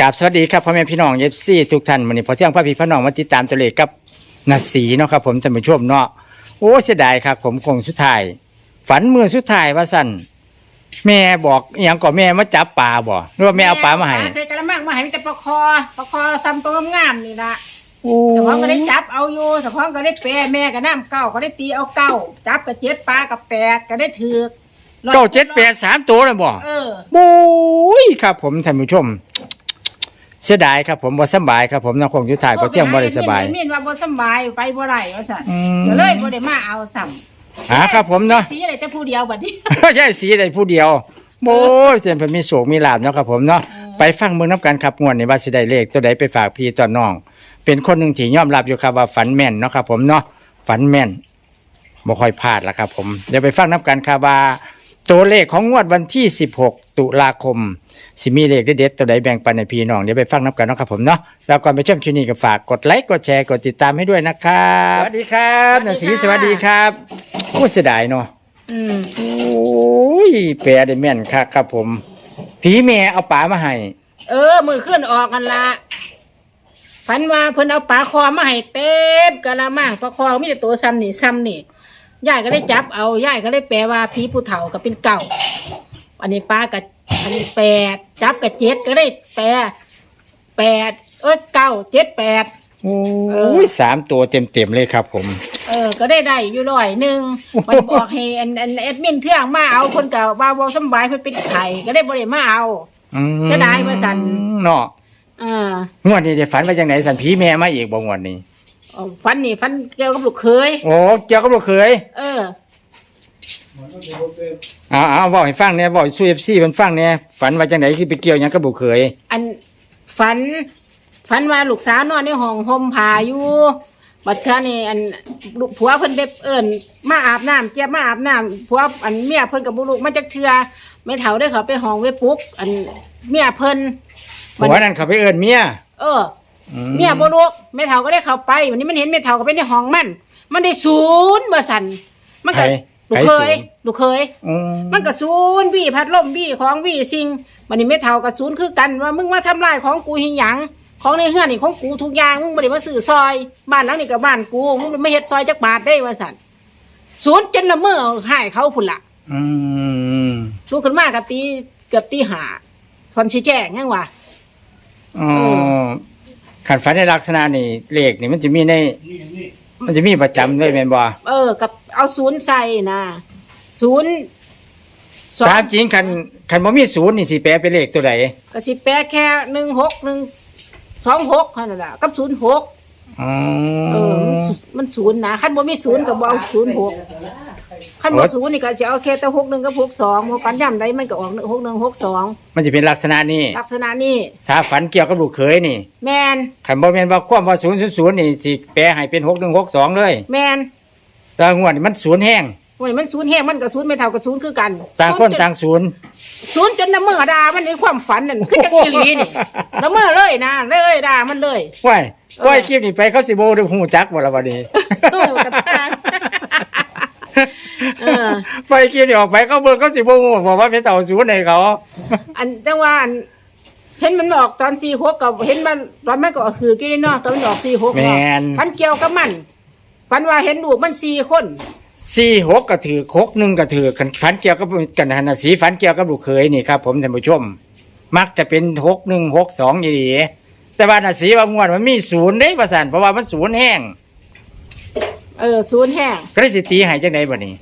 กราบสวัสดีครับพ่อแม่พี่น้องเอฟซีทุกท่านวันนี้พอเที่ยงพ่อพี่พ่อน้องมาติดตามตัวเลขกับนาสีเนาะครับผมท่านผู้ชมเนาะโอ้เสียดายครับ ผมคงสุดท้าย ฝันมือสุดท้ายว่าสั่นแม่บอกอหย่างก่อแม่มาจับปลาบ่หรือว่าแม่เอาปลามาให้ใส่กระมังมาให้มีแต่ปลาคอปลาคอซ้ำตัวงามๆนี่ละโอ้แต่ของก็ได้จับเอาอยู่แต่ของก็ได้แปรแม่ก็น้ำเก้าก็ได้ตีเอาเก้าจับกับเจ็ดปลากับแปดก็ได้ถือกเก้าเจ็ดแปดสามตัวเลยบ่เออ บุ้ยครับผมท่านผู้ชม เสียดายครับผมบ่สำบายครับผมน้องคงสุดท้ายพอเที่ยงบ่ได้สบาย มีนว่าบ่สำบายไปบ่ได้ว่าซั่นอืม ก็เลยบ่ได้มาเอาซ้ำหาครับผมเนาะสีอะไรแต่ผู้เดียวบัดนี้ไม่ใช่สีใดผู้เดียวโอ้ยเสียนเพิ่นมีโศกมีลาบเนาะครับผมเนาะเออไปฟังเมืองน้ำกันครับงวดนี้ว่าสิได้เลขตัวใดไปฝากพี่ต่อน้อง เป็นคนหนึ่งที่ยอมรับอยู่ครับว่าฝันแม่นเนาะครับผมเนาะฝันแม่นบ่ค่อยพลาดละครับผมเดี๋ยวไปฟังน้ำกันครับว่าตัวเลขของงวดวันที่ 16ตุลาคม สิมีเลขเด็ดๆตัวใดแบ่งปันในพี่น้องเดี๋ยวไปฟังน้ำกันเนาะครับผมเนาะแล้วก่อนไปชมคลิปนี้ก็ฝากกดไลค์กดแชร์กดติดตามให้ด้วยนะครับสวัสดีครับนันสีสวัสดีครับพูดเสียดายเนาะอืมโอ้ยแปลได้แม่นครับครับผม ผีแม่เอาปลามาให้เออ มือขึ้นออกกันละฝันว่าเพิ่นเอาปลาคอมาให้เต็มกะละมังปลาคอมีแต่ตัวซ้ำนี่ซ้ำนี่ยายก็ได้จับเอายายก็ได้แปลว่าผีผู้เฒ่าก็เป็นเก่า อันนี้ปลากับอันนี้แปดจับกับเจ็ดก็ได้แปดแปดเอ้ยเก้าเจ็ดแปด โอ้ยสามตัวเต็มเต็มๆเลยครับผม เออ ก็ได้ได้อยู่ร้อยหนึ่งมันบอกให้อันอันแอดมินเทื่องมาเอาคนเก่าว่าเวาสำบายเพิ่นเป็นไข่ก็ได้บริมาเอา อืมเสียดายว่าสันเนาะอ่างวดนี้ได้ฝันว่าจังไหนสันผีแม่มาอีกบ่งวดนี้ เอาฟันนี่ฟันเกี่ยวกับลูกเคย โอ้เกี่ยวกับลูกเขยเออ เอาเอาบอกให้ฟังเนี่ยบอกสู้เอฟซีมันฟังเนี่ยฝันว่าจังไหนคือไปเกี่ยวหยังกับลูกเขยอันฝัน ฝันว่าลูกสาวนอนในห้องห่มผ้าอยู่บัดเทื่อนี่อันลูกผัวเพิ่นไปเอิ้นมาอาบน้ำเจี๊ยบมาอาบน้ำผัวอันเมียเพิ่นกับบุลูกมาจักเทื่อไม่เฒ่าได้เขาไปห้องไว้ปลุ๊กอันเมียเพิ่นหัวนั่นเขาไปเอิ้นเมียเออ อืเมียบ่ลูกแม่เฒ่าก็ได้เข้าไปวันนี้มันเห็นแม่เฒ่าก็ไปในห้องมัน มันได้ศูนย์บ่สั่นมันก็ ลูกเคยลูกเคย อืมมันก็ศูนย์วี่พัดลมวี่ของวี่สิ่งวันนี้แม่เฒ่าก็ศูนย์คือกันว่ามึงมาทำลายของกูเฮ็ดหยัง ของในเฮือนนี่ของกูทุกอย่างมึงบ่ได้มาซื้อซอย บ้านหลังนี้ก็บ้านกูมึงไม่เฮ็ดซอยจักบาทได้ว่าสั่นศูนย์จนละเมอให้เขาพุ่นละอืมลูกขึ้นมาก็ตีเกือบตีห้าทอนชี้แจงยังว่าอ๋อขันฝันในลักษณะนี่เลขนี่มันจะมีใน มันจะมีประจำด้วยแม่นบ่เออกับ เอาศูนย์ใส่นะศูนย์สองตามจริงคันคันบ่มีศูนย์นี่สิแปลเป็นเลขตัวใดก็สิแปลแค่หนึ่งหกหนึ่งสองหกเท่านั้นแหละกับศูนย์หกอ๋อเออมันศูมันศูนย์นะขั้นบ่มีศูนย์ก็บ่เอาศูนย์หกขั้นบ่ศูนย์นี่ก็สิเอาแค่แต่หกหนึ่งกับหกสองบ่ปันย่ำใดมันก็ออกหกหนึ่งหกสองมันจะเป็นลักษณะนี้ลักษณะนี้ถ้าฝันเกี่ยวกับลูกเขยนี่ แมนคันบ่แม่นว่าความว่า000นี่สิแปลให้เป็น6162เลย แมน แต่งวดนี่มันศูนย์แห้งวันนี้มันศูนย์แห้งมันก็ศูนย์ไม่เท่ากับศูนย์คือกันต่างคนต่างศูนย์ ศูนย์จนละเมอด่ามันในความฝันนั่นคือจังอีหลีนี่ ละเมอเลยนะเลยด่ามันเลย ว้ายปล่อยคลิปนี้ไปเขาสิบ่ได้ฮู้จักบ่ล่ะบัดนี้ เออกระทางเออ ปล่อยคลิปนี้ออกไปเขาเบิ่งเขาสิบ่ฮู้บอกว่าเป็นเต่าศูนย์ให้เขา อันจังว่าอันเห็นมันออกตอนสี่หกกับเห็นมันตอนมันก็คือกี่ได้เนาะตอนมันออกสี่หกแม่นพันเกี่ยวกับมัน พันว่าเห็นลูกมันสี่คน46ก็ถือ6 1ก็ถือคันฝันเกี่ยวกับกันหันน่ะสีฝันเกี่ยวกับลูกเขยนี่ครับผมท่านผู้ชม มักจะเป็น6 1 6 2อยู่ดีแต่ว่าน่ะสีว่างวดมันมีศูนย์เด้ว่าซั่นเพราะว่ามันศูนย์แห้งเออศูนย์แห้งก็ได้สิตีให้จังไดบัดนี้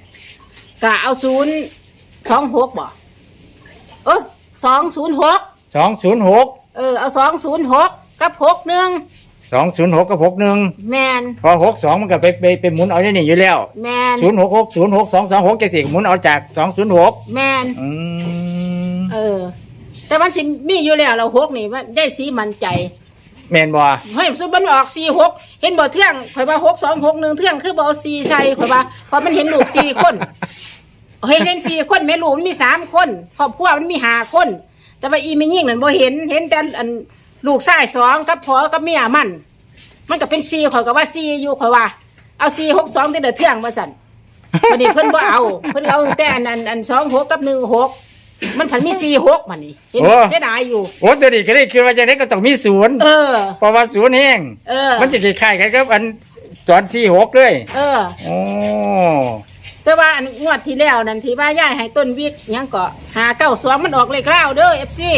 กะเอาศูนย์สองหกบ่เออสองศูนย์หก206เออเอาสองศูนย์หกกับหกหนึ่ง 206กับ61แมนพอ62มันก็ไปไปไปหมุนเอาได้นี่อยู่แล้วแมน066 06 226จังซี่หมุนเอาจาก206แมนอืมเออ แต่มันสิมีอยู่แล้วเราหกนี่มันได้สีมันใจแม่นบ่เฮ้ยซื้อมันออกสี่หกเห็นบ่เที่ยงข่อยว่าหกสองหกหนึ่งเที่ยงคือบ่เอาสี่ใส่ข่อยว่าเพราะมันเห็นลูกสี่คนเฮ้ยเห็นสี่คนแม่ลูกมันมีสามคนครอบครัวมันมีห้าคน แต่ว่าอีไม่ยิ่งนั่นบ่เห็นเห็นแต่อัน ลูกชายสองกับพ่อกับเมียมัน มันก็เป็นสี่ข่อยก็ว่าสี่อยู่ข่อยว่า เอาสี่หกสองแต่เดือเที่ยงมาสั่นวันนี้เพิ่นบ่เอา เพิ่นเอาแต่อันอันอันสองหกกับหนึ่งหกมันผันมีสี่หกมันนี่เห็นโอ้ เสียดายอยู่ โอ้ตัวนี้ก็ได้คือว่าจังได๋ก็ต้องมีศูนย์เออ เพราะว่าศูนย์แห้งเออ มันจะคล้ายๆกันกับอันตอน46เลยเออ โอ้แต่ว่าอันงวดที่แล้วนั่นที่ว่าย่ายให้ต้นวิกหยังก็หาเก้าสองมันออกเลขเล่าวเด้อเอฟซี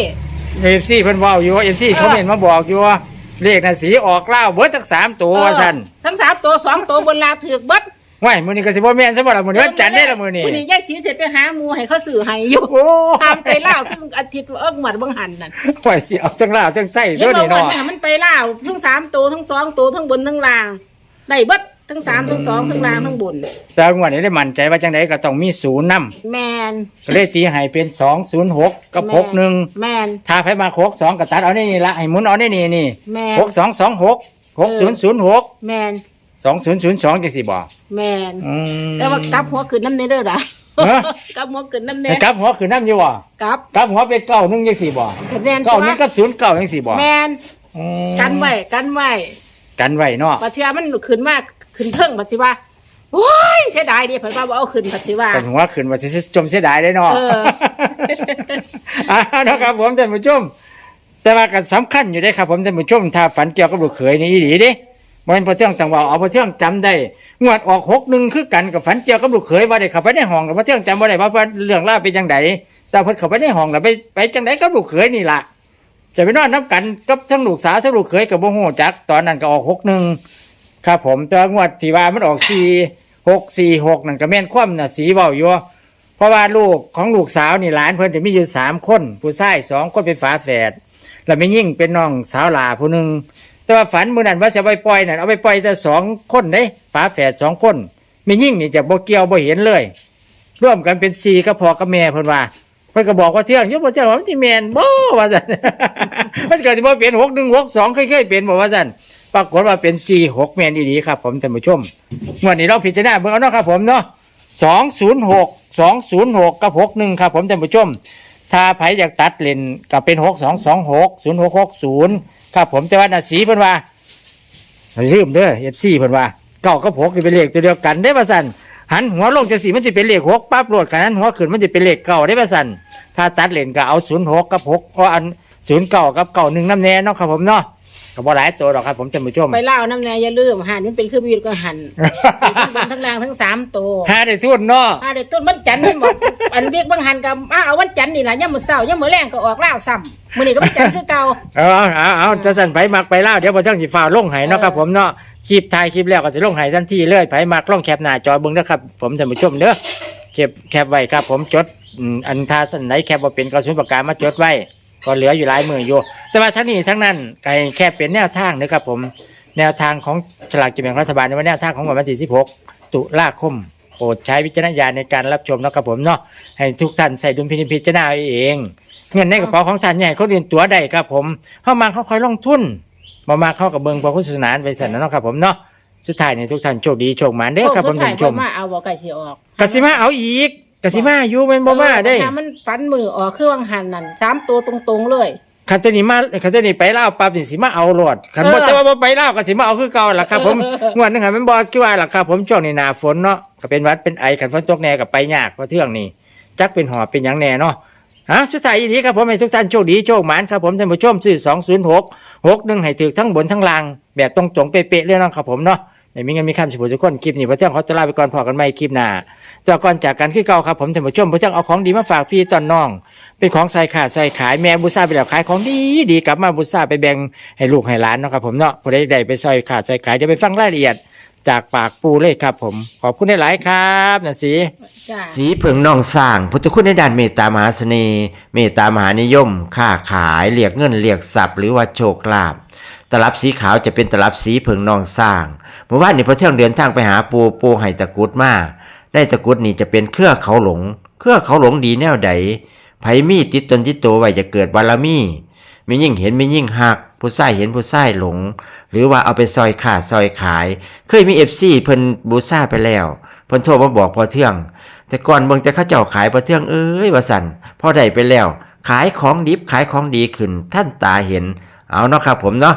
FC เพิ่นเว้าอยู่ FC เขาเห็นมาบอกอยู่ว่าเลขน่ะสีออกเล่าวเบิดทั้งสามตัวว่าซั่นทั้งสามตัวสองตัวบนลาถือกเบิดว้ายมื้อนี้ก็สิบ่แม่นซะบ่ล่ะมื้อนี้วันจันทร์ได้ละมื้อนี้มื้อนี้ย่ายสีเสร็จไปหาหมูให้เขาสื่อให้อยู่โอ้ตามไปเล่าวครึ่งอาทิตย์เอิ้งหมัดบังหันนั่นว้ายสิเอาทั้งลาวทั้งไต้เห็นเด้อบ่นี่ว่าเนาะมันไปเล่าวทั้งสามตัวทั้งสองตัวทั้งบนทั้งล่างได้เบิด ทั้งสามทั้งสองทั้งล่างทั้งบน แต่งวดนี้ได้มั่นใจว่าจังไดก็ต้องมีศูนย์นำแมนก็เลยตีให้เป็น206กับแม่น61แมนถ้าไผมา62ก็ตัดเอาในนี่ละให้หมุนเอาในนี่นี่แมน6226 6006แมน2002จังซี่บ่แมนอืมแต่ว่ากลับหัวขึ้นน้ำเนเด้อล่ะฮะกลับหัวขึ้นน้ำเนกลับหัวคือน้ำอยู่บ่กลับกลับหัวเป็นเก้าหนึงจังซี่บ่แมนเก้าหนึงกับศูนย์เก้าจังซี่บ่แมนอืมกันไว้กันไว้กันไว้เนาะปัจจัยมันขึ้นมาก ขึ้นเทิงปัจจัยว่าโอ้ยเสียดายดิเพิ่นว่าบ่เอาขึ้นปัจจัยว่ากันหัวขึ้นว่าสิจมเสียดายเลยเนาะเออ อ่าเนาะครับผมท่านผู้ชม แต่ว่าก็สำคัญอยู่เด้ครับผมท่านผู้ชมถ้าฝันเกี่ยวกับลูกเขยนี่อีหลีเด้บ่แม่นพอเที่ยงจังว่าเอาพอเที่ยงจำได้งวดออก6 1คือกันกับฝันเกี่ยวกับลูกเขยว่าได้เข้าไปในห้องกับพอเที่ยงจำบ่ได้ว่าเรื่องราวเป็นจังไดแต่เพิ่นเข้าไปในห้องแล้วไปไปจังไดกับลูกเขยนี่ล่ะจะไปนอนน้ำกันกับทั้งลูกสาวทั้งลูกเขยกับบ่ฮู้จักตอนนั้นก็ออก6 1 ครับผมแต่ว่างวดที่ว่ามันออก4 6 4 6นั่นก็แม่นความน่ะสีเว้าอยู่เพราะว่าลูกของลูกสาวนี่หลานเพิ่นจะมีอยู่สามคน ผู้ชายสองคนเป็นฝาแฝดแล้วไม่ยิ่งเป็นน้องสาวหลาผู้หนึ่งแต่ว่าฝันมื้อนั้นว่าจะไปปล่อยนั่นเอาไปปล่อยแต่สองคนเด้ฝาแฝดสองคนไม่ยิ่งนี่จะบ่เกี่ยวบ่เห็นเลย ร่วมกันเป็นสี่ก็พอกับแม่เพิ่นว่าเพิ่นก็บอกว่าเที่ยงยุบบ่เที่ยงว่ามันสิแม่นบ่ว่าซั่นมันก็สิบ่เป็น6 1 6 2เคยๆเป็นบ่ว่าซั่น ปรากฏว่าเป็น4 6แมนอีหลีครับ ผมท่านผู้ชมงวดนี้เราพิจารณาเบิ่งเอาเนาะครับผมเนาะสองศูนย์หกสองศูนย์หกกับหกหนึ่งครับผมท่านผู้ชม ถ้าไผอยากตัดเลนก็เป็นหกสองสองหกศูนย์หกหกศูนย์ครับผมแต่ว่านาสีเพิ่นว่าลืมเด้อเอฟซีเพิ่นว่าเก้ากับหกนี่เป็นเลขตัวเดียวกันได้ป่ะสันหันหัวลงจะสีมันจะเป็นเลขหกปั๊บโหลดกันนั้นหัวขึ้นมันจะเป็นเลขเก้าได้ป่ะสันถ้าตัดเลนก็เอาศูนย์หกกับหกเพราะอันศูนย์เก้ากับเก้าหนึ่งน้ำแน่เนาะครับผมเนาะ ก็บ่หลายตัวหรอกครับผมท่านผู้ชมไปเล่าน้ำแน่อย่าลืมหันมันเป็นเครื่องบินก็หันทั้งบนทั้งล่างทั้งสามตัวหาได้ทุนเนาะอ่าเดี๋ยวต้นวันจันทร์นี่บอกอันเบียกบางหันกับมาเอาวันจันทร์นี่แหละย่ามมื้อเช้าย่ามมื้อแรงก็ออกเล่าวซ้ำมื้อนี้ก็วันจันทร์คือเก่า เอาเอาเอาเอาจะสั่นไผมักไปเล่าเดี๋ยวพอเที่ยงสิฟ้าลงไห้เนาะครับผมเนาะคลิปถ่ายคลิปแล้วก็จะลงไห้ทันทีเลยไผมักลงแคปหน้าจอเบิ่งเด้อครับผมท่านผู้ชมเด้อเก็บแคปไว้ครับผมจดอืมอันถ้าท่านไหนแคปบ่เป็นก็ศูนย์ประกามาจดไว้ ก็เหลืออยู่หลายมืออยู่ แต่ว่าทั้งนี้ทั้งนั้นก็ให้แค่เป็นแนวทางนะครับผมแนวทางของฉลากกินแบ่งรัฐบาลในวันแนวทางของวันที่16 ตุลาคมโปรดใช้วิจารณญาณในการรับชมนะครับผมเนาะให้ทุกท่านใส่ดุลพินิจพิจารณาเอาเองเงินในกระเป๋าของท่านใหญ่เขาเรียนตัวได้ครับผมเข้ามาเขาคอยลงทุนมามาเข้ากับเบิงพอคุณศาสนานไปสันนะเนาะครับผมเนาะสุดท้ายในทุกท่านโชคดีโชคหมานเด้อครับผมโอ้ท่านผู้ชมสุดท้ยเพิ่นมาเอาบ่ไก่สิออกกสิมาเอาอีก กสิมาอยู่เป็นบ่มาได้เออมันฟันมือออกคือวังหันนั่นสามตัวตรงๆเลยคันตัวนี้มาคันตัวนี้ไปเล่าวปั๊บนี่สิมาเอาโลดคันบ่เออแต่ว่าบ่ไปเล่าวก็สิมาเอาคือเก่าล่ะครับ ผมเอองวดหนึงหันมันบ่คือว่าล่ะครับ ผมช่วงนี้หน้าฝนเนาะก็เป็นหวัดเป็นไอคันฝนตกแน่ก็ไปยากเพราะเทื่องนี่จักเป็นหอบเป็นหยังแน่เนาะฮะสุดท้ายอีนี้ครับผมให้ทุกท่านโชคดีโชคหมานครับผมท่านผู้ชมซื้อ206 61ให้ถูกทั้งบนทั้งล่างแบบตรงๆเป๊ะๆเลยเนาะครับผมเนาะ ในมีเงินมีคำสิบทุกคนคลิปนี้พระเจ้าขอตัวลาไปก่อนพอกันใหม่คลิปหน้าแต่ก่อนจากกันคือเก่าครับผมท่านผู้ชมพระเจ้าเอาของดีมาฝากพี่ตอนน้อง เป็นของใส่ขาดใส่ขายแม่บุษราไปแล้วขายของดีดีกลับมาบุษราไปแบ่งให้ลูกให้หลานเนาะครับผมเนาะผู้ใดได้ไปใส่ขาดใส่ขายเดี๋ยวไปฟังรายละเอียด จากปากปูเลยครับ ผมขอบคุณหลายๆครับนะสีจ้า สีเผิงนองสร้างพุทธคุณในด้านเมตตามหาเสน่ห์เมตตามหานิยม ค้าขายเรียกเงินเรียกทรัพย์หรือว่าโชคลาภ ตลับสีขาวจะเป็นตลับสีเผิงนองสร้างเมื่อวานนี้พอเที่ยงเดินทางไปหาปูปูให้ตะกุดมาได้ตะกุดนี่จะเป็นเครือเขาหลง เครือเขาหลงดีแนวใดไผมีติดตนติดตัวไว้จะเกิดบารมีมียิ่งเห็นมียิ่งหัก ผู้ใส่เห็นผู้ใส่หลง หรือว่าเอาไปซอยขาดซอยขาย เคยมีเอฟซีเพิ่นบูซ่าไปแล้วเพิ่นโทรมาบอกพอเที่ยง แต่ก่อนเบิ่งแต่เขาเจ้าขายประเทืองเอ้ยว่าสันพอได้ไปแล้ว ขายของดิบขายของดีขึ้นท่านตาเห็น เอาเนาะครับผมเนาะ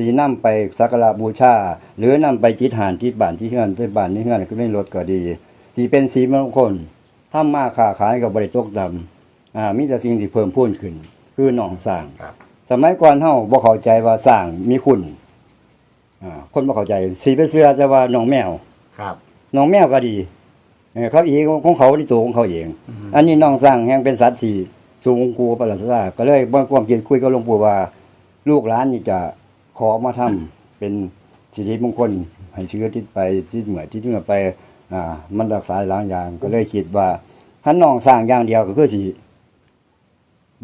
ที่นำไปสักการะบูชา หรือนำไปจิตหานที่บ้านที่เฮือนไปบ้านที่เฮือนก็ไม่ลดก็ดีที่เป็นสีมงคลทำมาค้าขายกับบริตกดำอ่ามีแต่สิ่งที่เพิ่มพูนขึ้น คือหนองสร้างครับสมัยก่อนเฮาบ่เข้าใจว่าสร้างมีคุณอ่าคนบ่เข้าใจ สีไปเสื้อจะว่าหนองแมวครับหนองแมวก็ดีเออเขาเองของเขาในตัวของเขาเอง อันนี้น้องสร้างแห่งเป็นสัตว์ที่สูงกูประหลาดซาก็เลยบ่ความคิดคุยกับหลวงปู่ว่า ลูกหลานนี่จะ ขอมาทำเป็นสิริมงคลให้เชื้อที่ไปที่เหมือที่เหนือไปอ่ามันรักษาหลายอย่างก็เลยคิดว่าถ้าน้องสร้างอย่างเดียวก็คือสิ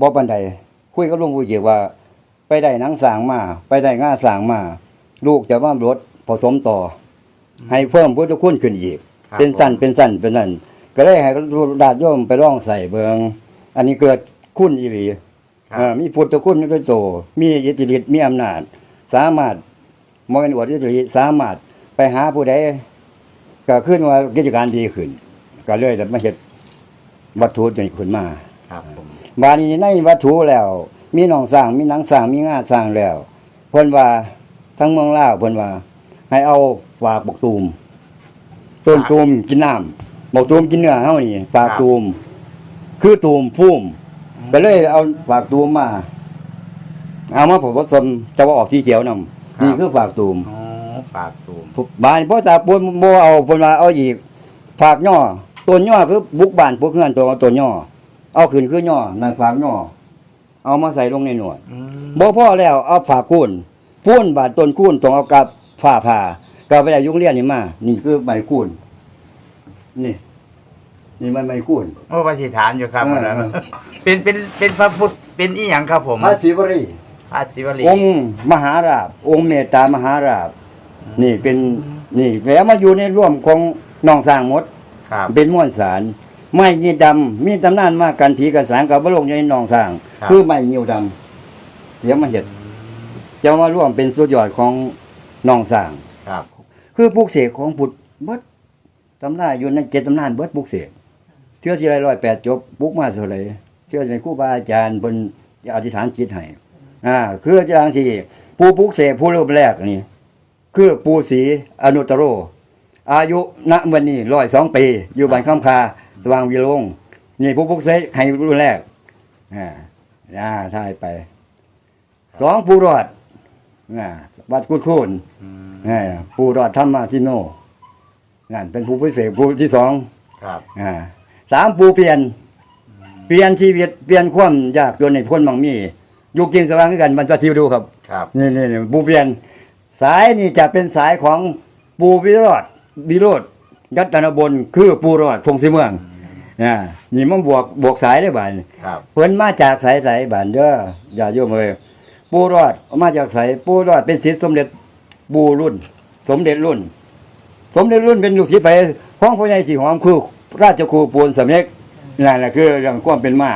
บ่ปานใดคุยกับหลวงปู่เกี่ยวว่า ไปได้หนังสร้างมา ไปได้ง่าสร้างมา ลูกจะว่ารถผสมต่ออให้เพิ่มพุทธคุณขึ้นอีกครับเป็นสั้นเป็นสั้นเป็นนั่นก็เลยให้ดาดโยมไปร่องใส่เบิงอันนี้เกิดคุณอีหลีครับเอ่อมีพุทธคุณด้วยโตมีอิทธิฤทธิ์มีอำนาจ สามารถมองเป็นอวดอิทธิฤทธิ์สามารถไปหาผู้ใดก็ขึ้นว่ากิจการดีขึ้น ก็เลยได้มาเฮ็ดวัตถุตัวนี้ขึ้นมาครับผมบาดนี้ในวัตถุแล้ว มีหนองสร้างมีหนังสร้างมีงาสร้างแล้วเพิ่นว่าทั้งเมืองลาวเพิ่นว่า ให้เอาฝากบกตูมต้นตูมกินน้ำบกตูมกินเนื้อเฮานี่ฝากตูม คือตูมพุ่มก็เลยเอาฝากตูมมา เอามาผสมจะว่าออกที่เขียวนำนี่คือฝากตูมอ๋อฝากตูมบ้านพ่อตาปนบ่เอาเพิ่นว่าเอาอีก ฝากย่อต้นย่อคือบุกบ้านพวกเฮือนตัวเอาต้นย่อเอาขึ้นคือย่อนั่นฝากย่อเอามาใส่ลงในหนวด อืมบ่พอแล้วเอาฝากคูนพูนบาดต้นคูนต้องเอากับฝ้าผ่าก็ไปได้ยุงเรียนนี่มา นี่คือใบคูนนี่ นี่มันใบคูนโอ้ปฏิฐานอยู่ครับเอออันนั้นเออเป็นเป็นเป็นพระพุทธเป็นอีหยังครับผมพระศิวรี พระศิวลีองค์มหาราบ องค์เมตตามหาราบ นี่เป็นนี่แล้วมาอยู่ในร่วมของน้องสร้างหมด ครับเป็นม้วนสารไม้ยีดำมีตำนานมากันผีกันสารกับบลงในหนองสร้างครับคือไม้ยิวดำเดี๋ยวมาเห็ดจะมาร่วมเป็นสุดยอดของหนองสร้าง ครับ คือปลูกเสกของพุทธเบิดตำนานอยู่ในเจ็ดตำนานเบิดปลูกเสกเชื่อสิไรร้อยแปดจบปลูกมาเท่าไหรเชื่อในครูบาอาจารย์บนอธิษฐานจิตให้ อ่าคืออาจารย์ที่ผู้ปลูกเสกผู้เริ่มแรกนี่ คือปูศรีอนุตตโร อายุณวันนี้ร้อยสองปี อยู่บ้านข้ามคา สว่างวิโรงนี่ผู้ปลุกเสกให้รุ่นแรกอ่าอ่าทายไปสองผู้รอดอ่าวัดกุดคูนอ่าผู้รอดธรรมาทิโนนั่นเป็นผู้พิเศษผู้ที่สองครับอ่าสามผู้เปลี่ยน เปลี่ยนชีวิตเปลี่ยนความยากจนในพ้นบางมี อยู่กินสว่างด้วยกันมันจะทิวดูครับ ครับ นี่นี่นี่ปูเปลี่ยน สายนี่จะเป็นสายของปูวิโรธวิโรธยัตนบนคือปูรอดพงศิเมืองอ่านี่มันบวกบวกสายได้บ่ายครับเพิ่นมาจากสายสายบ้านเด้ออย่าโยมเอ้ยปูรอดมาจากสายปูรอดเป็นศิษย์สมเด็จปูรุ่น สมเด็จรุ่น สมเด็จรุ่นเป็นลูกศิษย์ไปของพ่อใหญ่สีหอมคือราชครูปูนสำเร็จนั่นแหละคือเรื่องความเป็นมา